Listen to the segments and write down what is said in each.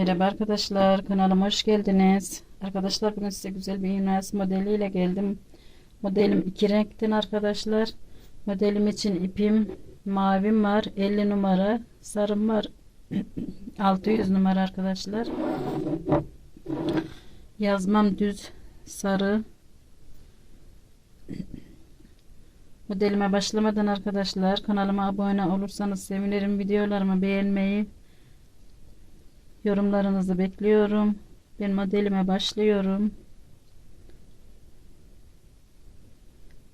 Merhaba arkadaşlar kanalıma hoş geldiniz. Arkadaşlar bugün size güzel bir Yunus modeliyle geldim. Modelim iki renkten arkadaşlar. Modelim için ipim mavim var 50 numara sarım var 600 numara arkadaşlar. Yazmam düz sarı. Modelime başlamadan arkadaşlar kanalıma abone olursanız sevinirim. Videolarımı beğenmeyi Yorumlarınızı bekliyorum. Ben modelime başlıyorum.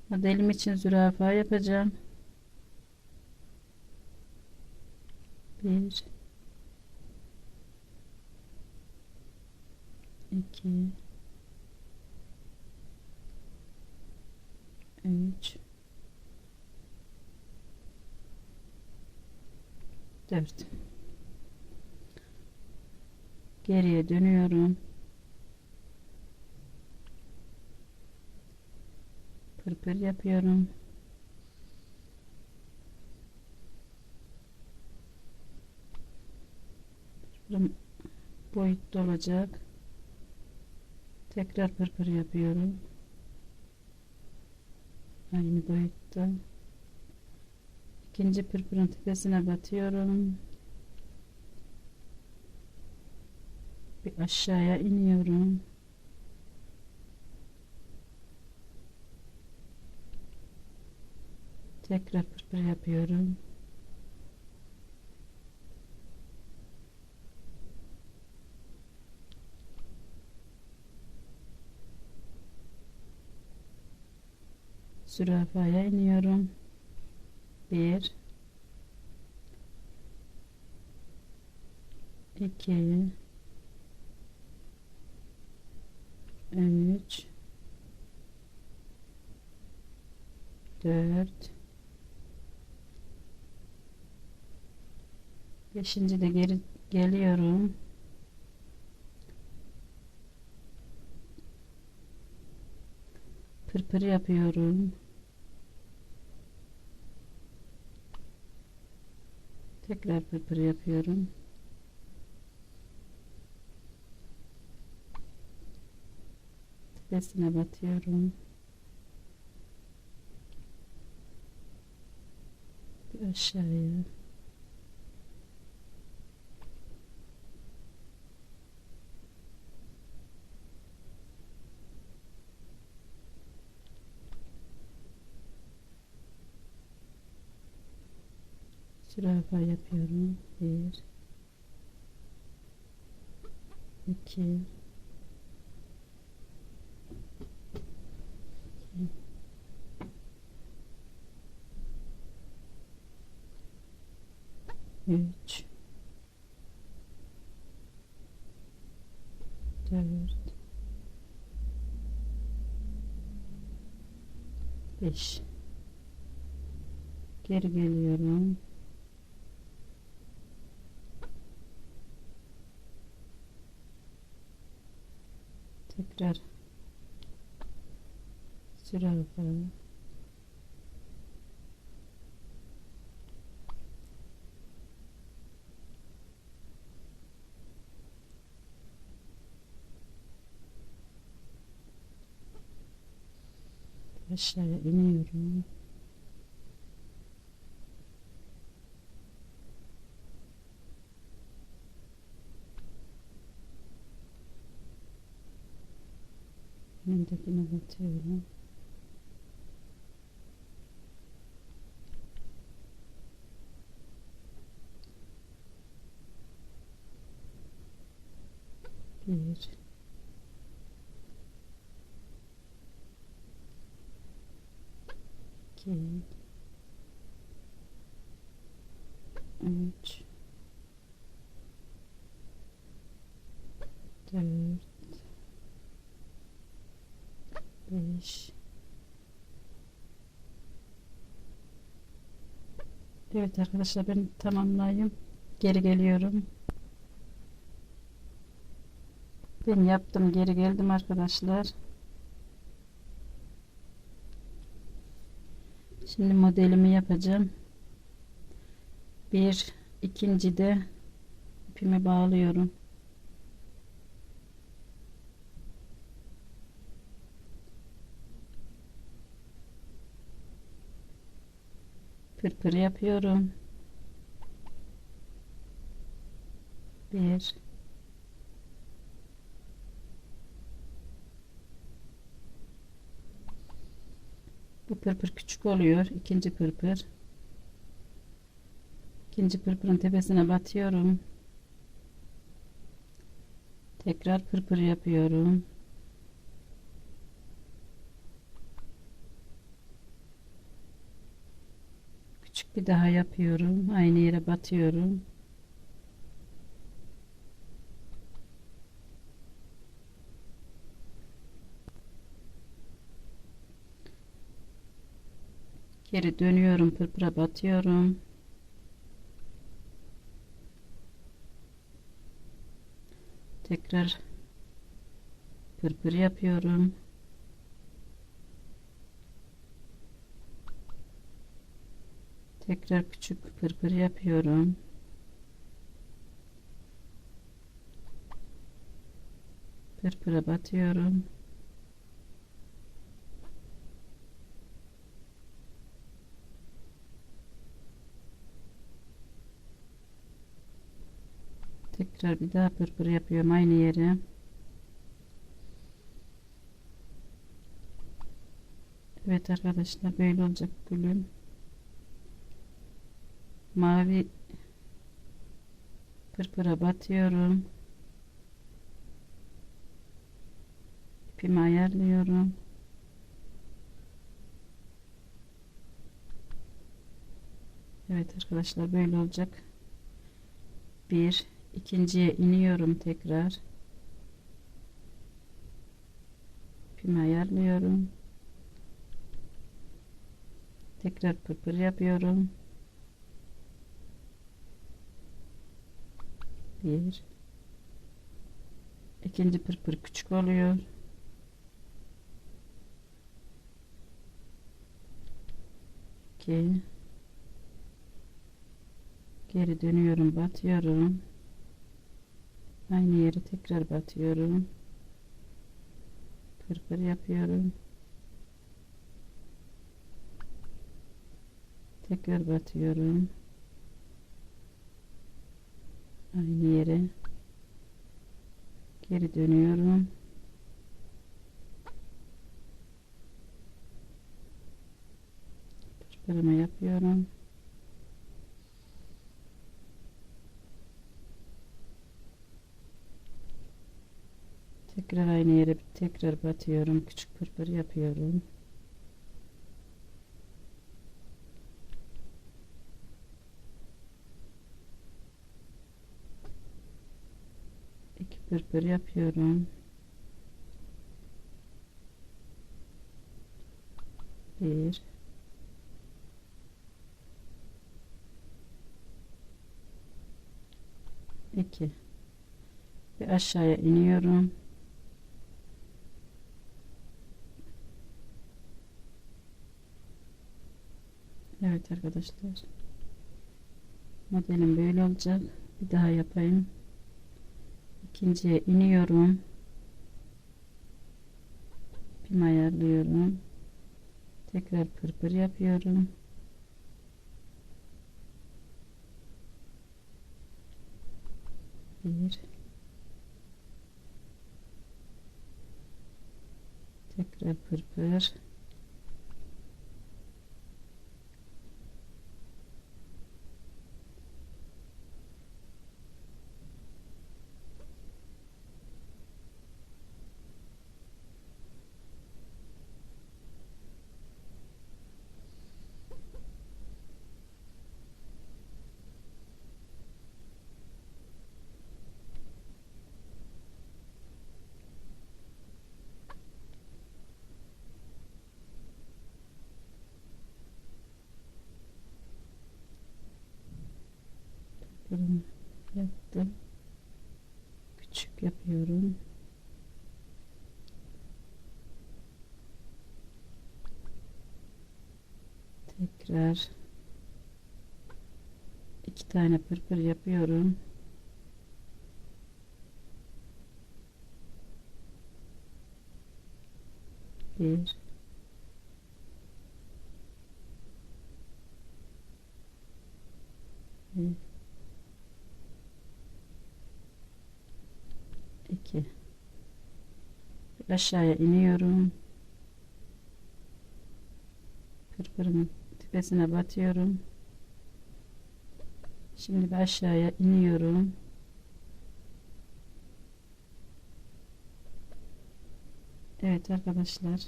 Modelim için zürafa yapacağım. Bir, iki, üç, dört. Geriye dönüyorum. Pırpır yapıyorum. Pırpırım boyutlu olacak. Tekrar pırpır yapıyorum. Aynı boyutta. İkinci pırpırın tepesine batıyorum. Bir aşağıya iniyorum. Tekrar pırpır yapıyorum. Zürafaya iniyorum. Bir, iki, 3 4 Beşinci de geri geliyorum. Pırpır yapıyorum. Tekrar pırpır yapıyorum. Tepesine batıyorum. Bir aşağıya. Zürafa yapıyorum. Bir, iki, üç. Dört. Beş. Geri geliyorum. Tekrar. Zürafa aşağıya iniyorum. Önündekine batıyorum. Bir, 2 3 4 5 Evet arkadaşlar ben tamamlayayım. Geri geliyorum. Ben yaptım geri geldim arkadaşlar. Şimdi modelimi yapacağım. Bir, ikinci de ipimi bağlıyorum. Pırpır yapıyorum. Bir, Bu pırpır küçük oluyor. İkinci pırpır. İkinci pırpırın tepesine batıyorum. Tekrar pırpır yapıyorum. Küçük bir daha yapıyorum. Aynı yere batıyorum. Geri dönüyorum. Pırpıra batıyorum. Tekrar pırpır yapıyorum. Tekrar küçük pırpır yapıyorum. Pırpıra batıyorum. Tekrar bir daha pırpır yapıyorum aynı yere. Evet arkadaşlar böyle olacak gülüm. Mavi pırpıra batıyorum. İpimi ayarlıyorum. Evet arkadaşlar böyle olacak. Bir ikinciye iniyorum tekrar. İpimi ayarlıyorum. Tekrar pırpır yapıyorum. Bir. İkinci pırpır küçük oluyor. İki. Geri dönüyorum, batıyorum. Aynı yere tekrar batıyorum. Pırpır yapıyorum. Tekrar batıyorum. Aynı yere geri dönüyorum. Pırpırımı yapıyorum. Tekrar aynı yere tekrar batıyorum. Küçük pırpır yapıyorum. İki pırpır yapıyorum. Bir. iki. Bir aşağıya iniyorum. Evet arkadaşlar. Modelim böyle olacak. Bir daha yapayım. İkinciye iniyorum. Pim ayarlıyorum. Tekrar pırpır yapıyorum. Bir. Tekrar pırpır. Bunu yaptım. Küçük yapıyorum. Tekrar iki tane pırpır yapıyorum. Bir 2 aşağıya iniyorum. Pırpırımın tepesine batıyorum. Şimdi bir aşağıya iniyorum. Evet arkadaşlar.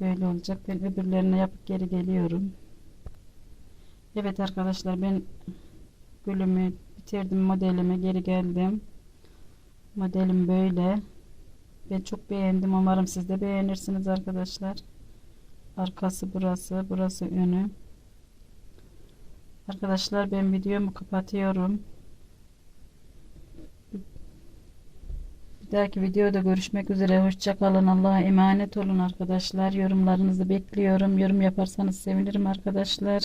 Böyle olacak. Ben öbürlerine yapıp geri geliyorum. Evet arkadaşlar ben gülümü bitirdim modelime geri geldim modelim böyle. Ben çok beğendim. Umarım siz de beğenirsiniz arkadaşlar. Arkası burası burası önü. Arkadaşlar ben videomu kapatıyorum. Bir dahaki videoda görüşmek üzere. Hoşça kalın Allah'a emanet olun arkadaşlar. Yorumlarınızı bekliyorum. Yorum yaparsanız sevinirim arkadaşlar.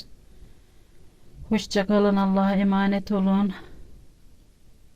Hoşça kalın Allah'a emanet olun